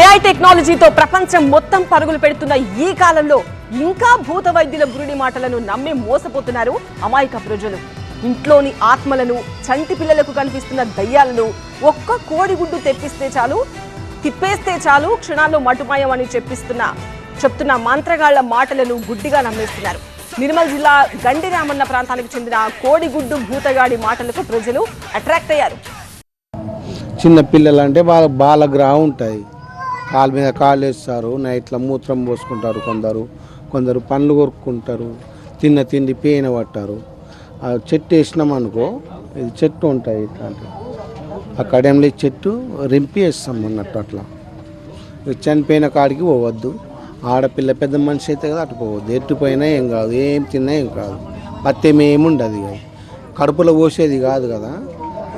AI టెక్నాలజీతో ప్రపంచం మొత్తం పరుగులు పెడుతున్న ఈ కాలంలో ఇంకా భూత వైద్యుల గురుడి మాటలను నమ్మి మోసపోతున్నారు అమాయక ప్రజలు. ఇంట్లోని ఆత్మలను చంటి పిల్లలకు కనిపిస్తున్న దయ్యాలను ఒక్క కోడిగుడ్డు తెప్పిస్తే చాలు తిప్పేస్తే చాలు క్షణాల్లో మటుమాయం అని చెప్పిస్తున్న చెప్తున్న మంత్రగాళ్ళ మాటలను గుడ్డిగా నమ్మేస్తున్నారు. నిర్మల్ జిల్లా గండి రామన్న ప్రాంతానికి చెందిన కోడిగుడ్డు భూతగాడి మాటలకు ప్రజలు అట్రాక్ట్ అయ్యారు. చిన్న పిల్లలు అంటే బాల గ్రహం ఉంటాయి. కాళ్ళ మీద కాళ్ళు వేస్తారు నైట్లో మూత్రం పోసుకుంటారు కొందరు. కొందరు పండ్లు కొరుక్కుంటారు తిన్న తిండి పేన పట్టారు. ఆ చెట్టు వేసినాం అనుకో ఇది చెట్టు ఉంటాయి ఇట్లాంటి అక్కడేంలో చెట్టు రింపి వేస్తాం అన్నట్టు అట్లా. చనిపోయిన కాడికి పోవద్దు. ఆడపిల్ల పెద్ద మనిషి అయితే కదా అటు పోవద్దు. ఎట్టుపోయినా ఏం కాదు ఏం తిన్నా ఏం కాదు. పత్యం ఏముండదు ఇక. కడుపులో పోసేది కాదు కదా.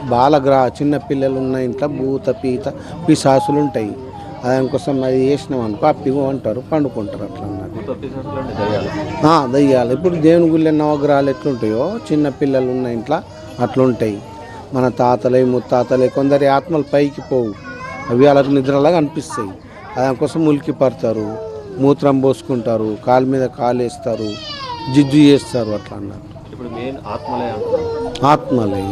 బాలగ్రహ చిన్న పిల్లలు ఉన్న ఇంట్లో భూత పీత పిశాసులు ఉంటాయి. దానికోసం అది వేసినాం అనుకో అప్పిగో అంటారు పండుకుంటారు అట్లా అన్నట్టు ఆ, దయ్యాలు. ఇప్పుడు దేవుని గుళ్ళ నవగ్రహాలు ఎట్లుంటాయో చిన్న పిల్లలు ఉన్న ఇంట్లో అట్లుంటాయి. మన తాతలే ముత్తాతలే కొందరి ఆత్మలు పైకి పోవు. అవి వాళ్ళకి నిద్రలాగా అనిపిస్తాయి. దానికోసం ఉలికి పడతారు మూత్రం పోసుకుంటారు కాలు మీద కాలు వేస్తారు జిజ్జు చేస్తారు అట్లా అన్నారు. ఆత్మలే.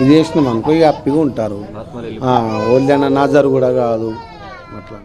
ఇది వేసినాం అనుకో ఇక అప్పిగా ఉంటారు. వెళ్ళి ఓల్డైన నాజర్ కూడా కాదు. అట్లా.